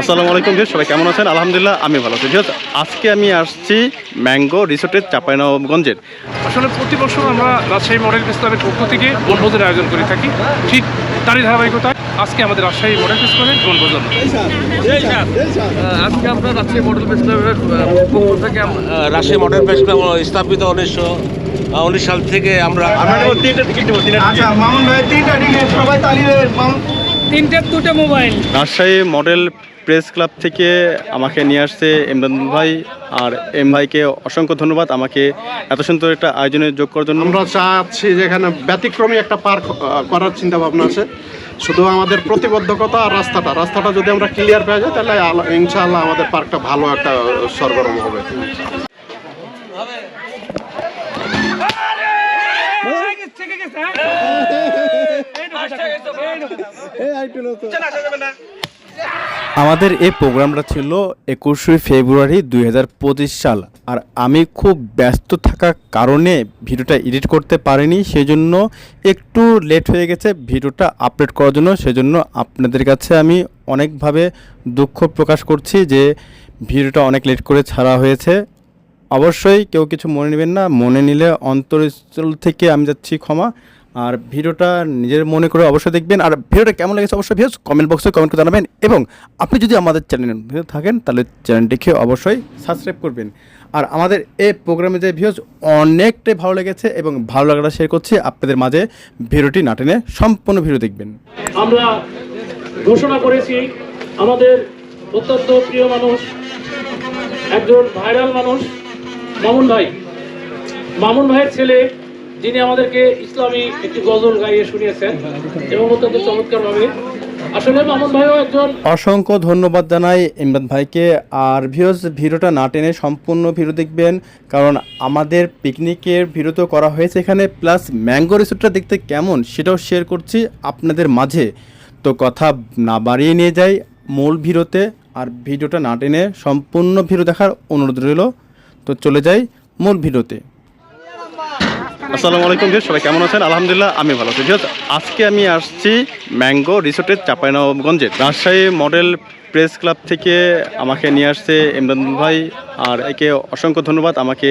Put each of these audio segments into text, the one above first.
আসসালামু আলাইকুম ভিউয়ার্স সবাই কেমন আছেন? আলহামদুলিল্লাহ আমি ভালো আছি। ভিউয়ার্স আজকে আমি আসছি ম্যাঙ্গো রিসোর্টের চাঁপাইনবাবগঞ্জের। আসলে প্রতি বছর আমরা রাজশাহী মডেল ফেস্টিভ্যালের পক্ষ থেকে বনভোজের আয়োজন করে থাকি। ঠিক তারই ধারাবাহিকতায় আজকে আমাদের রাজশাহী মডেল ফেস্টিভ্যালের বনভোজন। আজকে আমরা রাজশাহী মডেল ফেস্টিভ্যালের পক্ষ থেকে রাজশাহী মডেল ফেস্টিভ্যাল স্থাপিত উনিশশো উনিশ সাল থেকে আমরা আচ্ছা মামুন ভাই তিনটা টিকিট সবাই তালি দেবেন মামুন। তিনটের দুটো mobile. Rajshahi model press club থেকে আমাকে নিয়ে আসছে ইমরান ভাই। আর এম ভাইকে অসংখ্য ধন্যবাদ আমাকে এত সুন্দর একটা আয়োজনে যোগ করার জন্য। আমরা চাচ্ছি যে এখানে ব্যতিক্রমী একটা পার্ক করার চিন্তা ভাবনা আছে। শুধু আমাদের প্রতিবদ্ধকতা আর রাস্তাটা। রাস্তাটা যদি আমরা ক্লিয়ার পেয়ে যাই তাহলে আল- ইনশাআল্লাহ আমাদের পার্কটা ভালো একটা সরগরম হবে। আমাদের এই প্রোগ্রামটা ছিল একুশে ফেব্রুয়ারি দু হাজার পঁচিশ সাল। আর আমি খুব ব্যস্ত থাকার কারণে ভিডিওটা এডিট করতে পারিনি, সেজন্য একটু লেট হয়ে গেছে ভিডিওটা আপলোড করার জন্য। সেজন্য আপনাদের কাছে আমি অনেকভাবে দুঃখ প্রকাশ করছি যে ভিডিওটা অনেক লেট করে ছাড়া হয়েছে। অবশ্যই কেউ কিছু মনে নেবেন না, মনে নিলে অন্তরস্থল থেকে আমি যাচ্ছি ক্ষমা। আর ভিডিওটা নিজের মনে করে অবশ্যই দেখবেন। আর ভিডিওটা কেমন লেগেছে অবশ্যই ভিউজ কমেন্ট বক্সে কমেন্ট করে জানাবেন এবং আপনি যদি আমাদের চ্যানেলে থাকেন, তাহলে চ্যানেলটিকে অবশ্যই সাবস্ক্রাইব করবেন। আর আমাদের এই প্রোগ্রামে যে ভিউজ অনেকটাই ভালো লেগেছে এবং ভালো লাগাটা শেয়ার করছি। আপনাদের মাঝে ভিডিওটি না টেনে সম্পূর্ণ ভিডিও দেখবেন। আমরা ঘোষণা করেছি, আমাদের অত্যন্ত প্রিয় মানুষ, একজন ভাইরাল মানুষ, মামুন ভাই। মামুন ভাইয়ের ছেলে যিনি আমাদেরকে ইসলামী একটি গজল গাইয়ে শুনিয়েছেন এবং অত্যন্ত চমৎকারভাবে। অসংখ্য ধন্যবাদ জানাই ইমরান ভাইকে। আর ভিউজ ভিডিওটা না টেনে সম্পূর্ণ ভিডিও দেখবেন, কারণ আমাদের পিকনিকের ভিডিও তো করা হয়েছে এখানে, প্লাস ম্যাঙ্গো রিসোর্টটা দেখতে কেমন সেটাও শেয়ার করছি আপনাদের মাঝে। তো কথা না বাড়িয়ে নিয়ে যাই মূল ভিডিওতে, আর ভিডিওটা না টেনে সম্পূর্ণ ভিডিও দেখার অনুরোধ রইল। তো চলে যাই মূল ভিডিওতে। আসসালামু আলাইকুম ভিউয়ার্স, সবাই কেমন আছেন? আলহামদুলিল্লাহ, আমি ভালো আছি। ভিউয়ার্স, আজকে আমি আসছি ম্যাঙ্গো রিসোর্টের চাঁপাইনবাবগঞ্জে। রাজশাহী মডেল প্রেস ক্লাব থেকে আমাকে নিয়ে আসছে ইমরান ভাই, আর একে অসংখ্য ধন্যবাদ আমাকে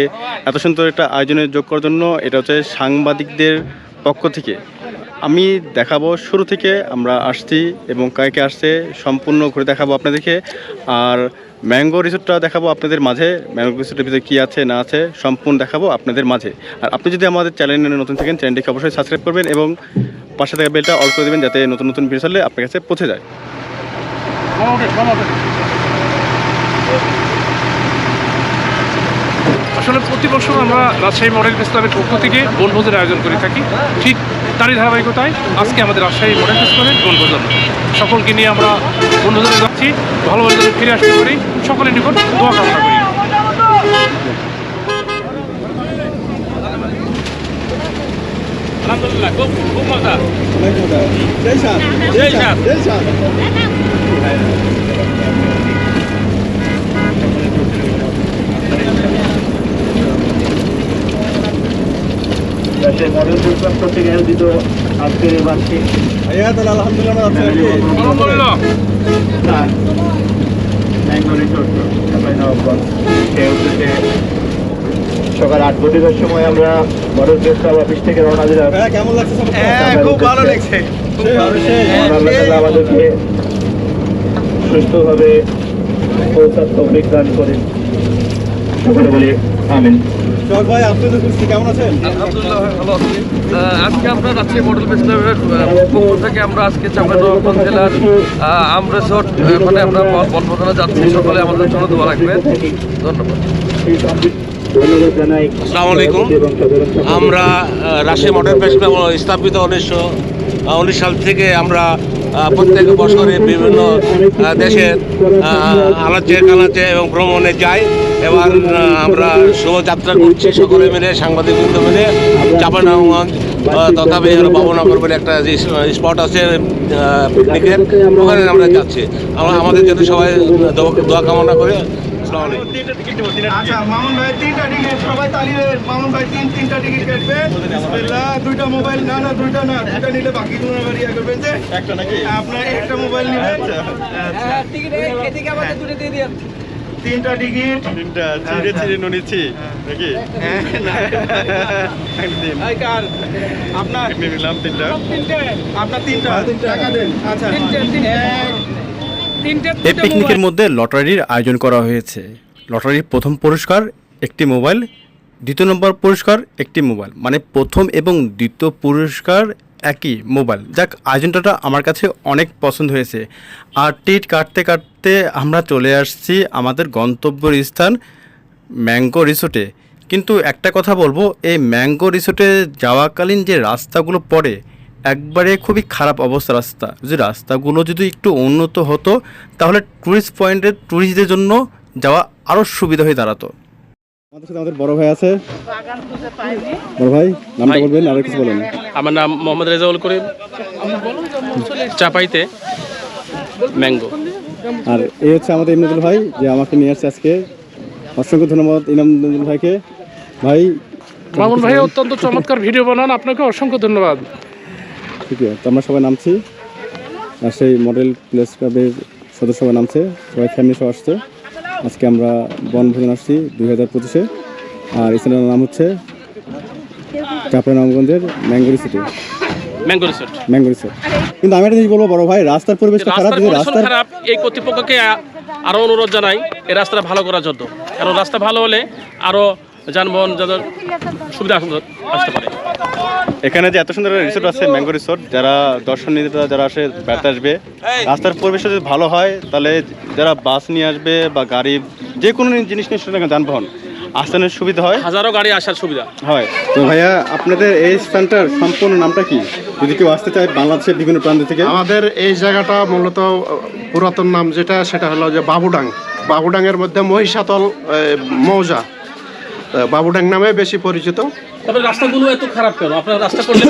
এত সুন্দর একটা আয়োজনে যোগ করার জন্য। এটা হচ্ছে সাংবাদিকদের পক্ষ থেকে। আমি দেখাবো শুরু থেকে, আমরা আসছি এবং কাকে আসছে সম্পূর্ণ ঘুরে দেখাবো আপনাদেরকে। আর ম্যাঙ্গো রিসোর্টটা দেখাবো আপনাদের মাঝে। ম্যাঙ্গো রিসোর্টের ভিতরে কী আছে, না আছে, সম্পূর্ণ দেখাবো আপনাদের মাঝে। আর আপনি যদি আমাদের চ্যানেলে নতুন থাকেন চ্যানেলটিকে অবশ্যই সাবস্ক্রাইব করবেন এবং পাশে থাকা বেলটা অল করে দেবেন যাতে নতুন নতুন ভিডিও ছাড়লে আপনার কাছে পৌঁছে যায়। আসলে প্রতি বছর আমরা রাজশাহী মডেল ফেস্টিভ্যালের পক্ষ থেকে বনভোজের আয়োজন করে থাকি। ঠিক তারই ধারাবাহিকতায় আজকে আমাদের রাজশাহী মডেল ফেস্টিভ্যালের বনভোজন। সকলকে নিয়ে আমরা বনভোজনে যাচ্ছি। যেন ফিরে আসতে পারি। সকলের নিকট দোয়া কামনা করি আলহামদুলিল্লাহ খুব খুব মজা। জয় সাহেব মডেল প্রোগ্রাম থেকে আয়োজিত আজকের এই বার্ষিক আলহামদুলিল্লাহ ম্যাঙ্গো রিসোর্ট চাঁপাইনবাবগঞ্জ সেই উদ্দেশ্যে সকাল আট ঘটিকার সময় আমরা বড় ক্লাব অফিস থেকে রওনা দিলাম। খুব ভালো লাগছে। আমাদেরকে সুস্থভাবে পৌঁছার তৌফিক দান করেন। সকলে বলি আমিন। আলহামদুলিল্লাহ ভালো আছি। আজকে আমরা রাজশাহী মডেল ফেস্টিভ্যালের পক্ষ থেকে আমরা আজকে চাঁপাইনবাবগঞ্জ জেলার আহ, আম রিসোর্ট মানে আমরা বনভোজনে যাচ্ছি। সকলে আমাদের জন্য দোয়া রাখবেন। ধন্যবাদ। ধন্যবাদ আসসালামু আলাইকুম। আমরা আহ, মডেল ফেস্টিভ্যাল স্থাপিত উনিশশো উনিশ সাল থেকে আমরা প্রত্যেক বছরে বিভিন্ন দেশের আহ, আনাচে কানাচে এবং ভ্রমণে যাই। এবার আমরা শোভাযাত্রা করছি সকলে মিলে সাংবাদিক বৃন্দ মিলে চাপানগঞ্জ তথা বাবনগর বলে একটা যে স্পট আছে পিকনিকের ওখানে আমরা যাচ্ছি। আমরা আমাদের জন্য সবাই দোয়া- কামনা করে আচ্ছা মামুন ভাই তিনটা টিকিট সবাই তালি মামুন ভাই তিন তিনটা টিকিট কাটবে। দুইটা মোবাইল না না দুইটা না দুইটা নিলে বাকি গুলো আবার করবেন যে একটা নাকি? আপনার একটা মোবাইল নেবেন। তিনটা টিকিট। তিনটা চিড়ে চিড়ে নিচ্ছি নাকি? আপনার? নিলাম তিনটা। আপনার তিনটা? টাকা দেন। আচ্ছা। এই পিকনিকের মধ্যে লটারির আয়োজন করা হয়েছে। লটারির প্রথম পুরস্কার একটি মোবাইল দ্বিতীয় নম্বর পুরস্কার একটি মোবাইল। মানে প্রথম এবং দ্বিতীয় পুরস্কার একই মোবাইল। যাক, আয়োজনটা আমার কাছে অনেক পছন্দ হয়েছে। আর টিট কাটতে কাটতে আমরা চলে আসছি আমাদের গন্তব্যের স্থান, ম্যাঙ্গো রিসোর্টে। কিন্তু একটা কথা বলব, এই ম্যাঙ্গো রিসোর্টে যাওয়াকালীন যে রাস্তাগুলো পড়ে, একবারে খুবই খারাপ অবস্থা রাস্তা। যদি রাস্তাগুলো যদি একটু উন্নত হতো, তাহলে ট্যুরিস্ট পয়েন্টে ট্যুরিস্টদের জন্য যাওয়া আরও সুবিধা হয়ে দাঁড়াতো। আমাদের সাথে আমাদের বড় ভাই আছে। বড় ভাই নামটা বলবেন আর কিছু বলেন। আমার নাম মোহাম্মদ রেজাউল করিম। চাপাইতে ম্যাঙ্গো। আর এই হচ্ছে আমাদের ইমদাদুল ভাই যে আমাকে নিয়ে আসছে আজকে। অসংখ্য ধন্যবাদ ইনামদুল ভাইকে। ভাই মামুন ভাই অত্যন্ত চমৎকার ভিডিও বানান আপনাকে অসংখ্য ধন্যবাদ। ঠিক আছে তো আমরা সবাই নামছি। আর সেই মডেল প্লেস ক্লাবের সদস্য সবাই নামছে সবাই ফ্যামিলি সহ আসছে। আজকে আমরা বনভোজন আসছি দুই হাজার পঁচিশে। আর চ্যানেলের নাম হচ্ছে চাপড়ানগঞ্জের ম্যাঙ্গুরি সিটি। ম্যাঙ্গো রিসোর্ট ম্যাঙ্গোরি সিটি কিন্তু আমি একটা জিনিস বলব বড় ভাই রাস্তার পরিবেশটা খারাপ রাস্তার খারাপ এই কর্তৃপক্ষকে আরও আরও অনুরোধ জানাই এই রাস্তাটা ভালো করার জন্য। কারণ রাস্তা ভালো হলে আরও যানবাহন যাদের সুবিধা আসতে- আসতে পারে। এখানে যে এত সুন্দর রিসোর্ট আছে ম্যাঙ্গো রিসোর্ট যারা দর্শন দর্শনীয়রা যারা আসে বেড়াতে আসবে রাস্তার পরিবেশ যদি ভালো হয় তাহলে যারা বাস নিয়ে আসবে বা গাড়ি যে কোনো জিনিস নিয়ে কেন, যানবাহন আসতে সুবিধা হয়। হাজারো গাড়ি আসার সুবিধা। হয়। তো ভাইয়া আপনাদের এই স্থানটার সম্পূর্ণ নামটা কি? যদি কেউ আসতে চায় বাংলাদেশের বিভিন্ন প্রান্ত থেকে। আমাদের এই জায়গাটা মূলত পুরাতন নাম যেটা সেটা হলো যে বাবুডাং। বাবুডাংয়ের মধ্যে মহিষাতল মৌজা। বাবুডাং নামে বেশি পরিচিত। তবে রাস্তাগুলো এত খারাপ কেন? আপনার রাস্তা করলে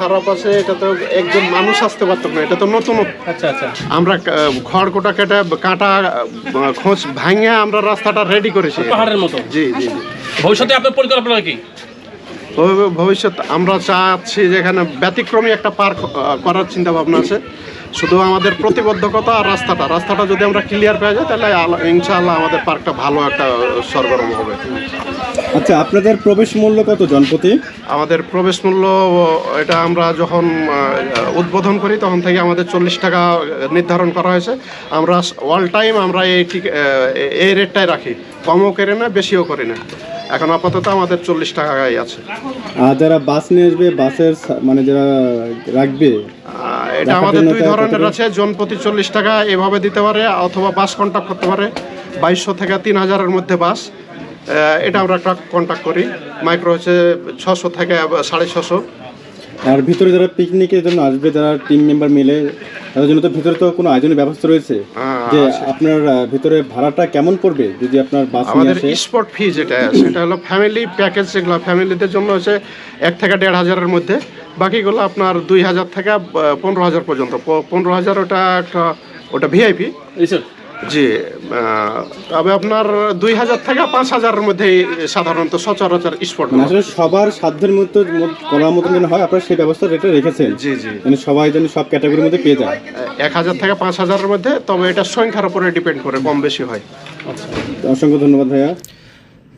খারাপ আছে এটা তো একজন মানুষ আসতে পারতো না এটা তো নতুন। আচ্ছা আচ্ছা। আমরা খড়কোটা কেটে কাটা খোঁজ ভাঙে আমরা রাস্তাটা রেডি করেছি। পাহাড়ের মতো? জি জি ভবিষ্যতে আপনার পরিকল্পনা কি? ভবিষ্যৎ আমরা চাচ্ছি যে এখানে ব্যতিক্রমী একটা পার্ক করার চিন্তা ভাবনা আছে। শুধু আমাদের প্রতিবদ্ধকতা আর রাস্তাটা। রাস্তাটা যদি আমরা ক্লিয়ার পেয়ে যাই তাহলে আল- ইনশাআল্লাহ আমাদের পার্কটা ভালো একটা সরগরম হবে। আচ্ছা আপনাদের প্রবেশ মূল্য কত জনপ্রতি আমাদের প্রবেশ মূল্য এটা আমরা যখন উদ্বোধন করি তখন থেকে আমাদের চল্লিশ টাকা নির্ধারণ করা হয়েছে। আমরা অল টাইম আমরা এই ঠিক এই রেটটাই রাখি। কমও করি না বেশিও করি না। এখন আপাতত আমাদের চল্লিশ টাকাই আছে। আর যারা বাস নিয়ে আসবে বাসের মানে যারা রাখবে এটা আমাদের দুই ধরনের আছে জন প্রতি চল্লিশ টাকা এভাবে দিতে পারে অথবা বাস কন্ট্যাক্ট করতে পারে বাইশশো থেকে তিন হাজারের মধ্যে বাস। এটা আমরা কন্ট্যাক্ট করি মাইক্রো হচ্ছে ছশো থেকে সাড়ে ছশো। আর ভিতরে যারা পিকনিকের জন্য আসবে যারা টিম মেম্বার মিলে তাদের জন্য তো ভিতরে তো কোনো আয়োজনের ব্যবস্থা রয়েছে। হ্যাঁ, যে আছে। আপনার ভিতরে ভাড়াটা কেমন পড়বে যদি আপনার বাস আমাদের স্পট ফি যেটা সেটা হলো ফ্যামিলি প্যাকেজ যেগুলো ফ্যামিলিদের জন্য হচ্ছে এক থেকে দেড় হাজারের মধ্যে। বাকিগুলো আপনার দুই হাজার থেকে পনেরো হাজার পর্যন্ত। প- পনেরো হাজার ওটা একটা ওটা ভিআইপি জি তবে আপনার দুই হাজার থেকে পাঁচ হাজারের মধ্যে সাধারণত সচরাচর স্পট আসলে সবার সাধ্যের মধ্যে মধ্যে করার মতন যেন হয় আপনারা সেই ব্যবস্থা রেটে রেখেছেন। জি জি। মানে সবাই যেন সব ক্যাটাগরির মধ্যে পেয়ে যায়। এক হাজার থেকে পাঁচ হাজারের মধ্যে তবে এটা সংখ্যার উপরে ডিপেন্ড করে কম বেশি হয়। আচ্ছা। অসংখ্য ধন্যবাদ ভাইয়া।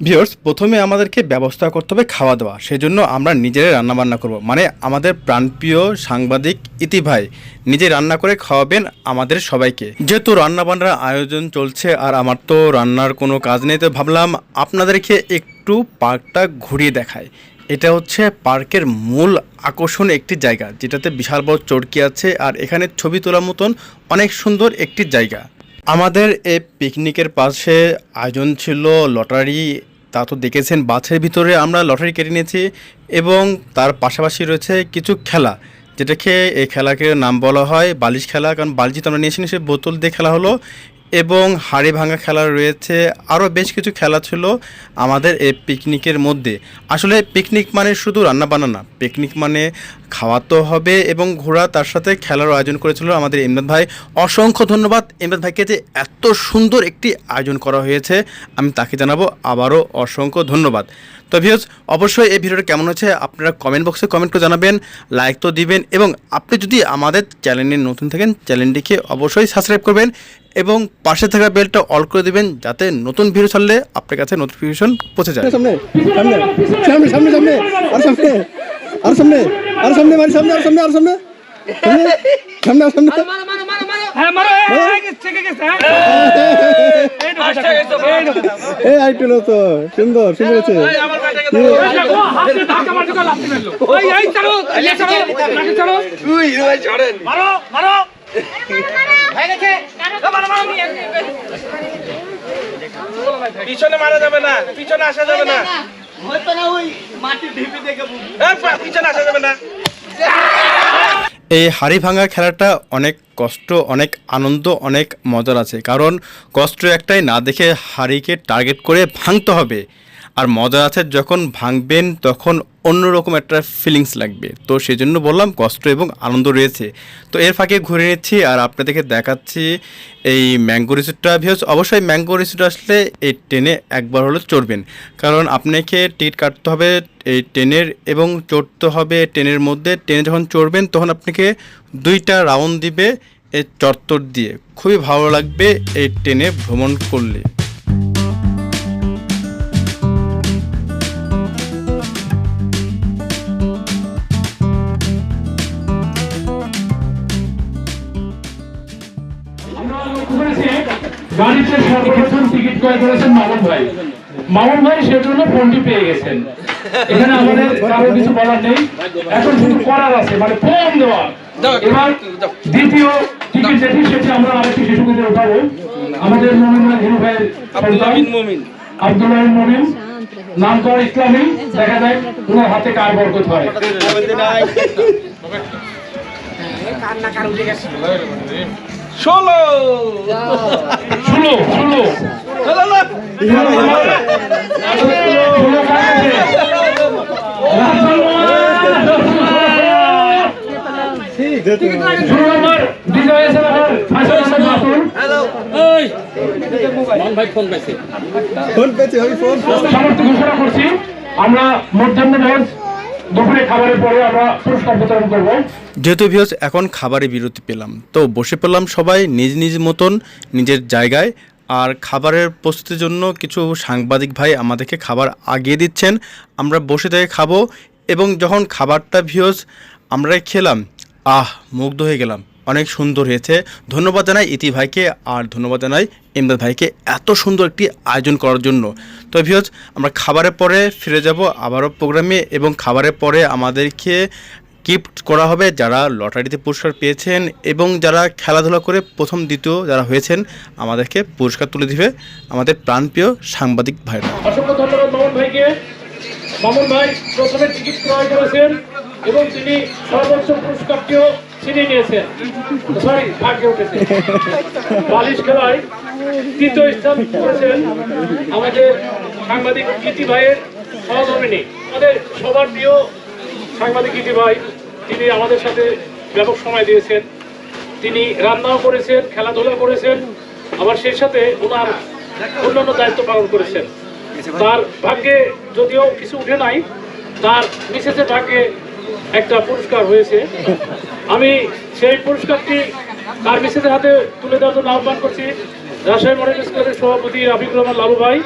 ভিওর্স প্রথমে আমাদেরকে ব্যবস্থা করতে হবে খাওয়া দাওয়া সেজন্য আমরা নিজেরাই রান্না বান্না করব। মানে আমাদের প্রাণপ্রিয় সাংবাদিক ইতি ভাই, নিজে রান্না করে খাওয়াবেন আমাদের সবাইকে। যেহেতু রান্না বান্নার আয়োজন চলছে আর আমার তো রান্নার কোনো কাজ নেই, তো ভাবলাম আপনাদেরকে একটু পার্কটা ঘুরিয়ে দেখায় এটা হচ্ছে পার্কের মূল আকর্ষণ একটি জায়গা, যেটাতে বিশাল বড় চরকি আছে আর এখানে ছবি তোলার মতন অনেক সুন্দর একটি জায়গা। আমাদের এই পিকনিকের পাশে আয়োজন ছিল লটারি। তা তো দেখেছেন, বাসের ভিতরে আমরা লটারি কেটে নিয়েছি এবং তার পাশাপাশি রয়েছে কিছু খেলা। যেটাকে এই খেলাকে নাম বলা হয় বালিশ খেলা। কারণ বালিশ তো আমরা নিয়েছি সে বোতল দিয়ে খেলা হলো। এবং হাড়ি ভাঙা খেলা রয়েছে। আরও বেশ কিছু খেলা ছিল আমাদের এই পিকনিকের মধ্যে। আসলে পিকনিক মানে শুধু রান্না বান্না না, পিকনিক মানে খাওয়াতেও হবে এবং ঘোরা তার সাথে খেলার আয়োজন করেছিল আমাদের ইমরান ভাই। অসংখ্য ধন্যবাদ। ইমরান ভাইকে যে এত সুন্দর একটি আয়োজন করা হয়েছে, আমি তাকে জানাব আবারও অসংখ্য ধন্যবাদ। তো ভিউজ অবশ্যই এই ভিডিওটা কেমন হচ্ছে আপনারা কমেন্ট বক্সে কমেন্ট করে জানাবেন লাইক তো দিবেন এবং আপনি যদি আমাদের চ্যানেলে নতুন থাকেন চ্যানেলটিকে অবশ্যই সাবস্ক্রাইব করবেন এবং পাশে থাকা বেলটা অল করে দিবেন যাতে নতুন ভিডিও ছাড়লে আপনার কাছে নোটিফিকেশন পৌঁছে যায় সামনে সামনে সামনে সামনে সামনে আর সামনে আর সামনে আর সামনে মানে সামনে আর সামনে আর সামনে সামনে আর সামনে এই আইটুল তো সুন্দর সুন্দর আছে পিছনে মারা যাবে না পিছনে আসা যাবে না। এই, পিছনে আসা যাবে না। এই হাড়ি ভাঙা খেলাটা অনেক কষ্ট, অনেক আনন্দ, অনেক মজার আছে। কারণ কষ্ট একটাই, না দেখে হাড়িকে টার্গেট করে ভাঙতে হবে। আর মজা আছে যখন ভাঙবেন, তখন অন্যরকম একটা ফিলিংস লাগবে। তো সেই জন্য বললাম, কষ্ট এবং আনন্দ রয়েছে। তো এর ফাঁকে ঘুরে নিচ্ছি আর আপনাদেরকে দেখাচ্ছি এই ম্যাঙ্গো রিসোর্টটা। ভিউস অবশ্যই ম্যাঙ্গো রিসোর্ট আসলে এই ট্রেনে একবার হলে চড়বেন। কারণ আপনাকে টিকিট কাটতে হবে এই ট্রেনের এবং চড়তে হবে ট্রেনের মধ্যে। ট্রেনে যখন চড়বেন, তখন আপনাকে দুইটা রাউন্ড দিবে এই চত্বর দিয়ে। খুবই ভালো লাগবে এই ট্রেনে ভ্রমণ করলে। গাড়িতে সর্বপ্রথম টিকিট ক্রয় করেছেন ভাই। মামুন ভাই সেজন্য ফোনটি পেয়ে গেছেন। এখানে আমাদের কারও কিছু বলার নেই। এখন শুধু করার আছে মানে ফোন দেওয়া। এবার দ্বিতীয় টিকিট যেটি সেটি আমরা আরেকটি শিশুকে উঠাবো। আমাদের মমিন হিরু ভাইয়ের আব্দুল মমিন। নাম করা ইসলামী। দেখা যায় ওনার হাতে কার বরকত হয়। শুলো শুলো কার? শুরু নম্বর বিজয় হয়েছে আমার মধ্যাহ্ন খাবারের যেহেতু ভিউস এখন খাবারে বিরতি পেলাম। তো বসে পেলাম সবাই নিজ নিজ মতন, নিজের জায়গায়। আর খাবারের প্রস্তুতির জন্য কিছু সাংবাদিক ভাই আমাদেরকে খাবার আগিয়ে দিচ্ছেন। আমরা বসে থেকে খাব এবং যখন খাবারটা ভিউস আমরাই খেলাম, আহ, মুগ্ধ হয়ে গেলাম। অনেক সুন্দর হয়েছে। ধন্যবাদ জানাই ইতি ভাইকে, আর ধন্যবাদ জানাই ইমদাদ ভাইকে এত সুন্দর একটি আয়োজন করার জন্য। তো ভিউজ আমরা খাবারের পরে ফিরে যাব আবারও প্রোগ্রামে, এবং খাবারের পরে আমাদেরকে গিফট করা হবে যারা লটারিতে পুরস্কার পেয়েছেন, এবং যারা খেলাধুলা করে প্রথম, দ্বিতীয় যারা হয়েছেন, আমাদেরকে পুরস্কার তুলে দিবে আমাদের প্রাণপ্রিয় সাংবাদিক ভাইরা। অসংখ্য ধন্যবাদ ভাইকে। এবং তিনি সর্বোচ্চ পুরস্কারটিও ছিনিয়ে নিয়েছেন সরি ভাগ্যে উঠেছে। বালিশ খেলায় তৃতীয় স্থান করেছেন আমাদের সাংবাদিক ইতি ভাইয়ের সহধর্মিনী। আমাদের সবার প্রিয় সাংবাদিক ইতি ভাই, তিনি আমাদের সাথে ব্যাপক সময় দিয়েছেন। তিনি রান্নাও করেছেন, খেলাধুলা করেছেন, আবার সেই সাথে ওনার অন্যান্য দায়িত্ব পালন করেছেন। তার ভাগ্যে যদিও কিছু উঠে নাই, তার মিসেসের ভাগ্যে একটা পুরস্কার হয়েছে। আমি সেই পুরস্কারটি তার মিসেসের হাতে তুলে দেওয়ার জন্য আহ্বান করছি। রাজশাহী মডেল স্কুলের সভাপতি রাফিকুর রহমান লালু ভাই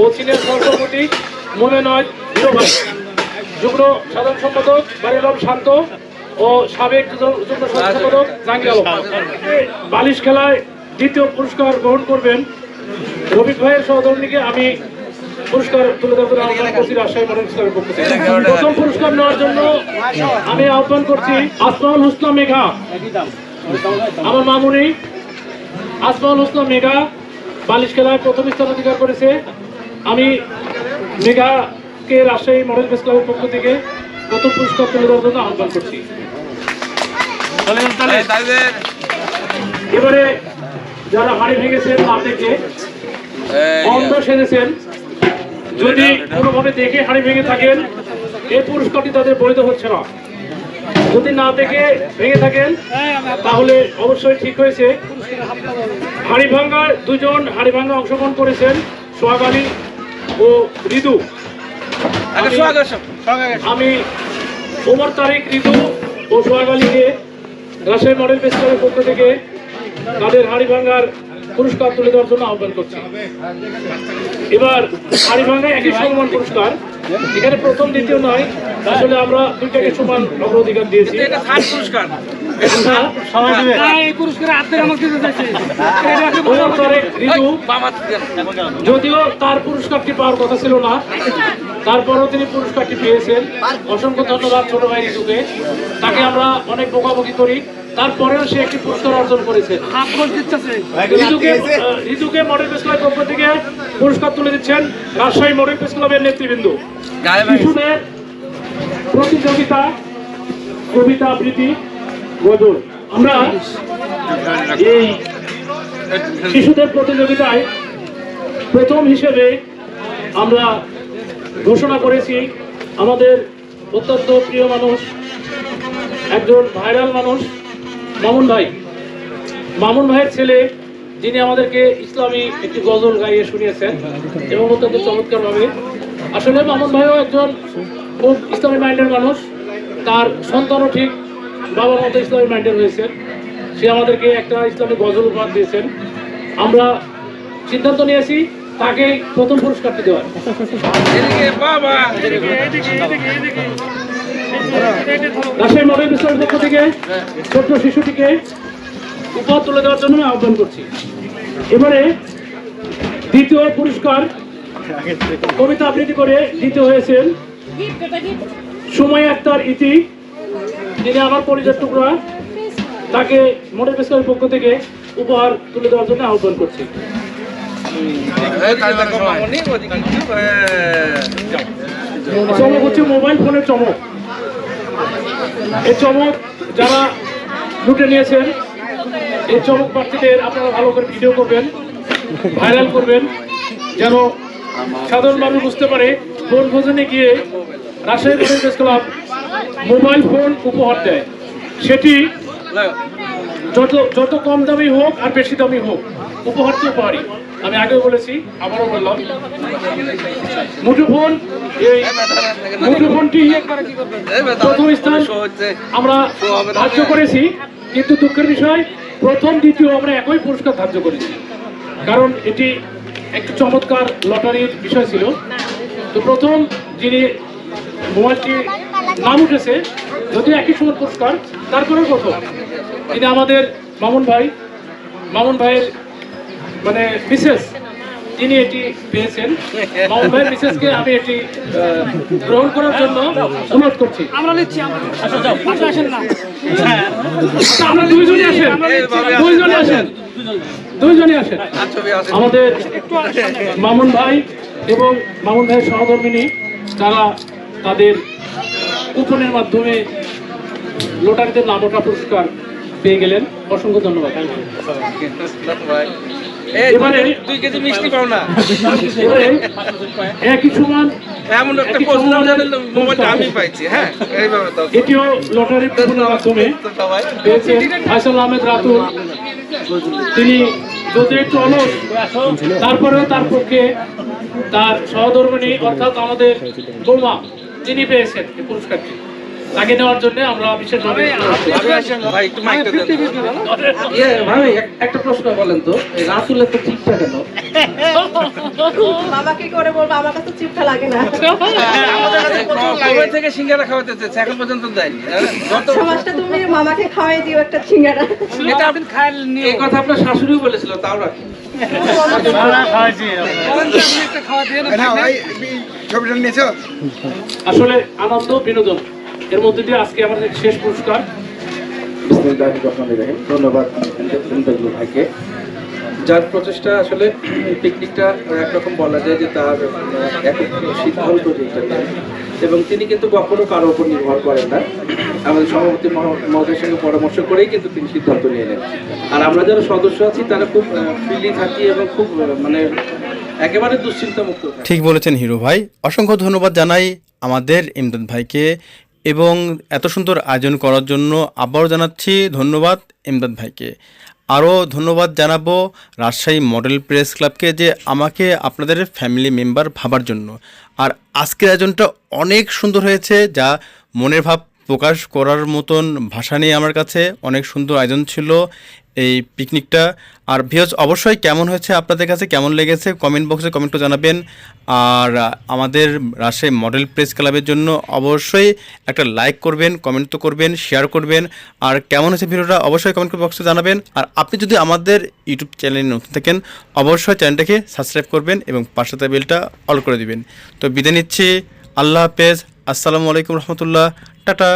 ও চীনের সহসভাপতি মোমেনয় হিরো ভাই। যুগ্ম সাধারণ সম্পাদক বারিলাম শান্ত ও সাবেক সম্পাদক জাহাঙ্গীর বালিশ খেলায় দ্বিতীয় পুরস্কার গ্রহণ করবেন। রবি ভাইয়ের সহধর্মীকে আমি পুরস্কার তুলে দেওয়ার জন্য আহ্বান করছি রাজশাহী মডেল স্কুলের পক্ষ থেকে। প্রথম পুরস্কার নেওয়ার জন্য আমি আহ্বান করছি আসমাউল হুসনা মেঘা। আমার মামুনি আসমাউল হুসনা মেঘা বালিশ খেলায় প্রথম স্থান অধিকার করেছে। আমি মেঘাকে রাজশাহী মডেল প্রেস ক্লাবের পক্ষ থেকে প্রথম পুরস্কার তুলে দেওয়ার জন্য আহ্বান করছি। এবারে যারা হাড়ি ভেঙেছেন দেখে অন্ধ সেজেছেন। যদি কোনোভাবে দেখে হাড়ি ভেঙে থাকেন এই পুরস্কারটি তাদের বৈধ হচ্ছে না। যদি না দেখে ভেঙে থাকেন তাহলে অবশ্যই ঠিক হয়েছে। হাড়ি ভাঙ্গার দুজন হাড়ি ভাঙ্গা অংশগ্রহণ করেছেন সোহাগ আলী ও ঋতু আমি- ওমর তারিক ঋতু ও সোহাগ আলীকে রাজশাহী মডেল ফেস্টিভ্যালের পক্ষ থেকে তাদের হাড়ি ভাঙ্গার পুরস্কার তুলে দেওয়ার জন্য আহ্বান করছি। এবার হাড়ি একই সমান পুরস্কার। এখানে প্রথম দ্বিতীয় নয়। আসলে আমরা দুইটাকে সমান অগ্রাধিকার দিয়েছি। ঋতু। যদিও তার পুরস্কারটি পাওয়ার কথা ছিল না। তারপরও তিনি পুরস্কারটি পেয়েছেন। অসংখ্য ধন্যবাদ ছোট ভাই ঋতুকে তাকে আমরা অনেক বকাবকি করি। তারপরেও সে একটি পুরস্কার অর্জন করেছে। ঋতুকে ঋতুকে মডেল প্রেস ক্লাবের পক্ষ থেকে পুরস্কার তুলে দিচ্ছেন রাজশাহী মডেল প্রেস ক্লাবের নেতৃবৃন্দ। শিশুদের প্রতিযোগিতা কবিতা আবৃত্তি গজল। আমরা এই শিশুদের প্রতিযোগিতায় প্রথম হিসেবে আমরা ঘোষণা করেছি, আমাদের অত্যন্ত প্রিয় মানুষ, একজন ভাইরাল মানুষ, মামুন ভাই। মামুন ভাইয়ের ছেলে, যিনি আমাদেরকে ইসলামী একটি গজল গাইয়ে শুনিয়েছেন এবং অত্যন্ত চমৎকারভাবে। আসলে মামুন ভাইও একজন খুব ইসলামী মাইন্ডের মানুষ। তার সন্তানও ঠিক বাবার মতো ইসলামী মাইন্ডের হয়েছে। সে আমাদেরকে একটা ইসলামী গজল উপহার দিয়েছেন। আমরা সিদ্ধান্ত নিয়েছি তাকে প্রথম পুরস্কারটি দেওয়ার। রাজশাহী মডেল বিশ্ববিদ্যালয়ের পক্ষ থেকে ছোট্ট শিশুটিকে উপহার তুলে দেওয়ার জন্য আমি আহ্বান করছি। এবারে দ্বিতীয় পুরস্কার কবিতা আবৃত্তি করে দ্বিতীয় হয়েছেন সময় আক্তার ইতি। তিনি আমার পরিচয় টুকরা। তাকে মডেল বিশ্ববিদ্যালয়ের পক্ষ থেকে উপহার তুলে দেওয়ার জন্য আহ্বান করছি। চমক হচ্ছে মোবাইল ফোনের চমক এই চমক যারা নিয়েছেন এই চমক আপনারা ভালো করে ভিডিও করবেন ভাইরাল করবেন যেন সাধারণ মানুষ বুঝতে পারে ফোন ভোজনে গিয়ে রাজশাহী ক্লাব মোবাইল ফোন উপহার দেয় সেটি যত যত কম দামি হোক আর বেশি দামি হোক উপহার তো উপহারই আমি আগেও বলেছি, আবারও বললাম। মুঠোফোন এই মুঠোফোনটি প্রথম স্থান আমরা ধার্য করেছি, কিন্তু দুঃখের বিষয়, প্রথম, দ্বিতীয় আমরা একই পুরস্কার ধার্য করেছি। কারণ এটি একটু চমৎকার লটারির বিষয় ছিল। তো প্রথম যিনি মোবাইলটি নাম উঠেছে, যদিও একই সময় পুরস্কার তারপরে প্রথম তিনি আমাদের মামুন ভাই, মামুন ভাইয়ের মানে বিশেষ তিনি এটি পেয়েছেন। মামুন ভাইয়ের বিশেষকে আমি এটি গ্রহণ করার জন্য অনুরোধ করছি। আমরা নিচ্ছি আসেন না। আচ্ছা, আমরা দুইজনই আসেন। দুইজনই আসেন। দুইজনই আসেন। আমাদের মামুন ভাই এবং মামুন ভাইয়ের সহধর্মিনী তারা তাদের কুপনের মাধ্যমে লোটারিদের নাম ওঠা পুরস্কার পেয়ে গেলেন। অসংখ্য ধন্যবাদ। এবারে দুই কেজি মিষ্টি পাও না। একই সমান এমন একটা প্রশ্ন মোবাইলটা আমি পাইছি হ্যাঁ এইভাবে এটিও লটারি কুপনের মাধ্যমে পেয়েছেন আহমেদ রাতুল। তিনি যদি একটু অলস তারপরেও তার পক্ষে তার সহধর্মিনী অর্থাৎ আমাদের বৌমা তিনি পেয়েছেন পুরস্কারটি। তাকে নেওয়ার জন্য আমরা বিশেষভাবে ভাই একটু মাইকটা দেন ইয়ে, একটা প্রশ্ন বলেন তো এই রাতুলের তো ঠিকটা কেন? বাবাকে করে বলব? আমার কাছে চিপটা লাগে না। কবে থেকে সিঙ্গারা খাওয়াতে চাইছে এখন পর্যন্ত দেয়নি। সমাজটা তুমি মামাকে খাওয়াই দিও একটা সিঙ্গারা। এটা আপনি খাইল নিয়ে এই কথা আপনার শাশুড়িও বলেছিল তাও রাখি। আসলে আনন্দ বিনোদন। এর মধ্যে দিয়ে আজকে আমাদের শেষ পুরস্কার। বিসমিল্লাহির রহমানির রহিম। ধন্যবাদ ভাইকে। যার প্রচেষ্টা আসলে পিকনিকটা একরকম বলা যায় যে তার একক সিদ্ধান্ত যেটা এবং তিনি কিন্তু কখনো কারোর উপর নির্ভর করেন না। আমাদের সভাপতি মহ- মহোদয়ের সঙ্গে পরামর্শ করেই কিন্তু তিনি সিদ্ধান্ত নিয়ে নেন। আর আমরা যারা সদস্য আছি তারা খুব ফ্রিলি থাকি এবং খুব মানে একেবারে দুশ্চিন্তা মুক্ত ঠিক বলেছেন হিরো ভাই। অসংখ্য ধন্যবাদ জানাই আমাদের ইমদাদ ভাইকে। এবং এত সুন্দর আয়োজন করার জন্য আবারও জানাচ্ছি ধন্যবাদ এমদাদ ভাইকে। আরও ধন্যবাদ জানাব রাজশাহী মডেল প্রেস ক্লাবকে যে আমাকে আপনাদের ফ্যামিলি মেম্বার ভাবার জন্য। আর আজকের আয়োজনটা অনেক সুন্দর হয়েছে যা মনের ভাব প্রকাশ করার মতন ভাষা নেই আমার কাছে অনেক সুন্দর আয়োজন ছিল এই পিকনিকটা। আর ভিওজ অবশ্যই কেমন হয়েছে, আপনাদের কাছে কেমন লেগেছে কমেন্ট বক্সে কমেন্টও জানাবেন। আর আমাদের রাজশাহী মডেল প্রেস ক্লাবের জন্য অবশ্যই একটা লাইক করবেন কমেন্ট তো করবেন শেয়ার করবেন। আর কেমন হয়েছে ভিডিওটা অবশ্যই কমেন্ট বক্সে জানাবেন। আর আপনি যদি আমাদের ইউটিউব চ্যানেলে নতুন থাকেন, অবশ্যই চ্যানেলটাকে সাবস্ক্রাইব করবেন এবং পাশে বেলটা অল করে দিবেন। তো বিদায় নিচ্ছি, আল্লাহ হাফেজ আসসালামু আলাইকুম রহমতুল্লাহ টাটা।